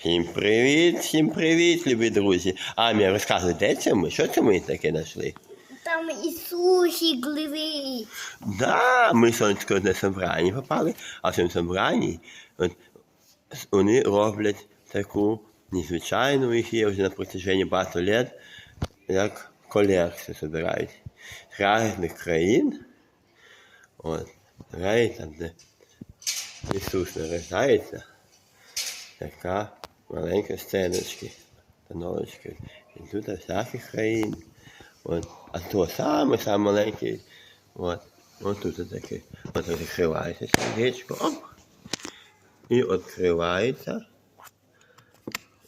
Всім привіт, всім привіт, любі друзі. Амі, розказуй, де це ми? Що це ми таке знайшли? Там Ісусик лежить. Да, ми сонечко на собранні попали, а в цьому собранні от, вони роблять таку незвичайну їх є вже на протяженні багато літ, як колекцію збирають з різних країн. От, там, де Ісус народжається, така маленька сценочка, становочки. І тут всяких країн. От. А то саме, саме маленький. От. От тут таке. От відкривається сердечко. Оп. І відкривається.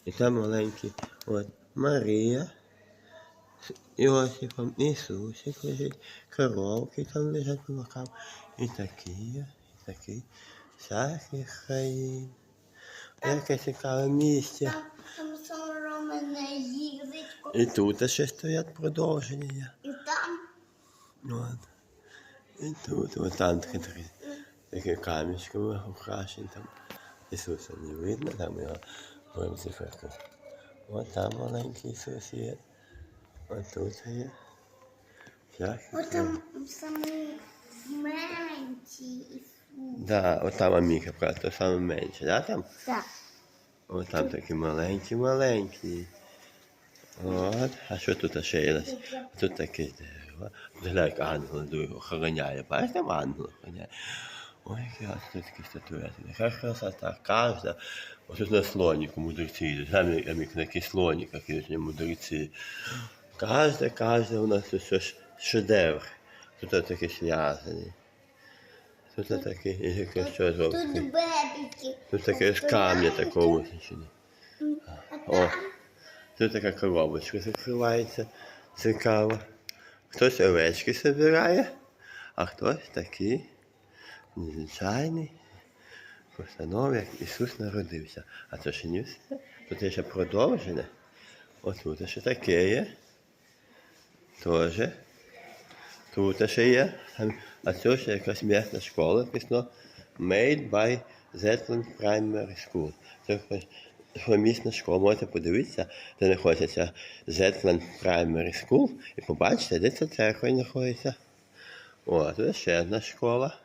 І там маленький. От Марія. з Іосифом, Ісусик лежить, коровки там лежать по бокам. І такі, і такі. Всяких країн. Яке цікаве місце. Там. І тут ще стоять продовження. І там От. І тут, от там таке, таке, таке камішками украшені там. Ісуса не видно, там його будемо циферку. От там маленький Ісус є. От тут є. Всякі. от там самі менші Ісус. Да, от там Аміка, правда, то саме менше, да, там? Так. От там такі маленькі, маленькі. От, а що тут ще є? Тут таке дерево. Глянь, ангел охороняє. Бачиш, там ангел охороняє. Ой, яка тут такі статуетки. Яка красота. Кожна. Ось тут на слоніку мудреці йдуть. Там як на такий слонік, як йдуть мудреці. Кожна, кожна у нас тут щось шедевр. Тут такі зв'язані. Тут такі, яке що Тут зробити. бебіки. Тут таке з камня такого висічено. О, тут така коробочка закривається. Цікаво. Хтось овечки збирає, а хтось такий незвичайний постанов, як Ісус народився. А це ще не все. Тут є ще продовження. Отут ще таке є. Тоже. Тут ще є. А це ще якась місна школа написано Made by Zetland Primary School. Це місна школа. Можете подивитися, де знаходиться Zetland Primary School і побачите, де ця церква знаходиться. О, тут ще одна школа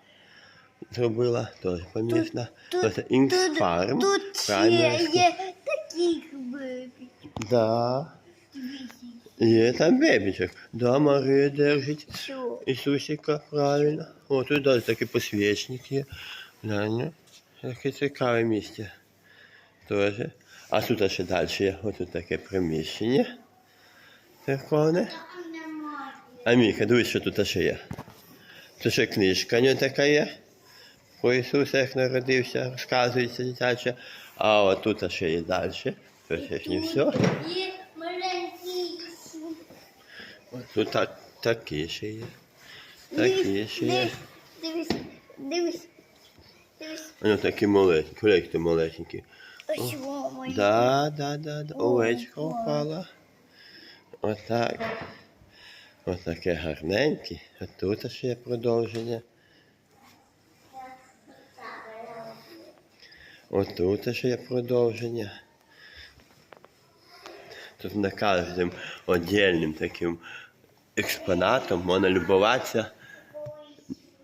зробила, теж помісна. Тут, Це Inks тут, Farm тут ще є таких бебіків. Да. Є там бебічок. Да, Марія держить. Що? Ісусика, правильно. О, тут даже такий посвічник є. Глянь, яке цікаве місце. Тоже. А тут ще далі є. Ось тут таке приміщення. Церковне. А Міка, дивись, що тут ще є. Тут ще книжка нього така є. Про Ісуса, як народився, розказується дитяче. А от тут ще є далі. Це ще не все. Тут так, такі ще є. Такі ще є. Дивись, дивись, дивись. Воно такі маленькі, колекти маленькі. Ось моє. Да, да, да, да. Овечка впала. Отак. Отаке гарненьке. А тут ще є продовження. Отут ще є продовження. Тут на кожним віддільним таким експонатом можна любуватися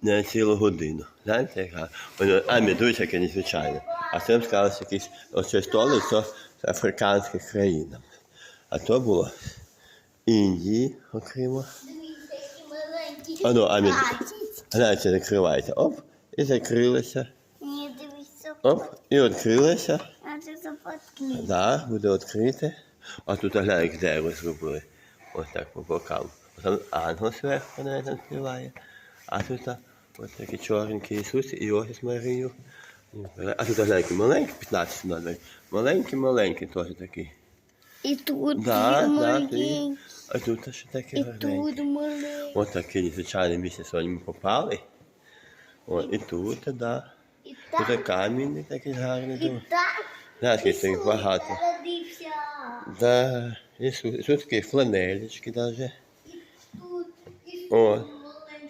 на цілу годину. Знаєте, яка? Воно, а медусь, яке незвичайне. А це сказалось якийсь оцей столик, з африканських країн. А то було Індії, окремо. А ну, а мід- Знаєте, закривається. Оп, і. Ні, дивись, Оп, і відкрилося. а це. Да, буде відкрите. А тут глянь, як дерево зробили. Ось так по бокам. Там ангел зверху навіть співає. А тут а, ось такий чорненький Ісус і ось Марію. А тут глянь, який маленький, 15 номер. Маленький, маленький теж такий. І тут Да, є да. А тут ще такий І гарненький. тут маленький. Ось таке незвичайне місце сьогодні ми попали. О, і тут, да. І Тут так, камінь такий гарний. і так. Знаєш, яких таких багато. Народився. Да, Ісус, тут такі фланелечки даже. Тут Ісус О, маленький.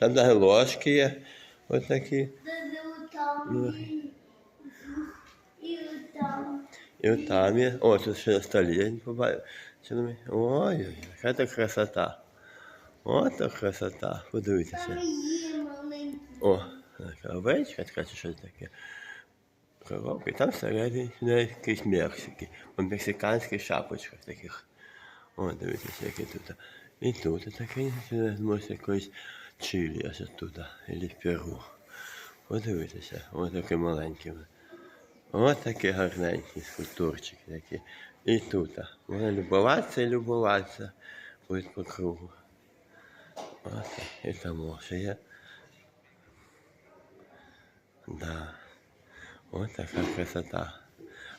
Там ложки є. Ось такі. І от там є. О, тут ще на столі я не побачив. Ой-ой, яка то красота. От то красота. Подивіться. О, така овечка, така чи щось таке. Коробка. Там всередині якісь Мексики. По мексиканських шапочках таких. О, дивіться, які тут. І тут таке, може, якоїсь Чилі, аж оттуда, або Перу. Подивіться, ось такі маленькі. Ось такі гарненькі скульптурчики такі. І тут. Можна любуватися і любуватися. Буде по кругу. Ось. І там ще є. Да. Ось така красота.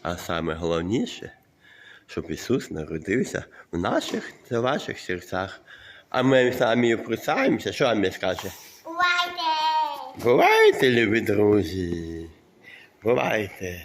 А саме головніше, щоб Ісус народився в наших та ваших серцях. А ми самі прицаємося, що вам скаже? Бувайте! Бувайте, любі друзі. Бувайте.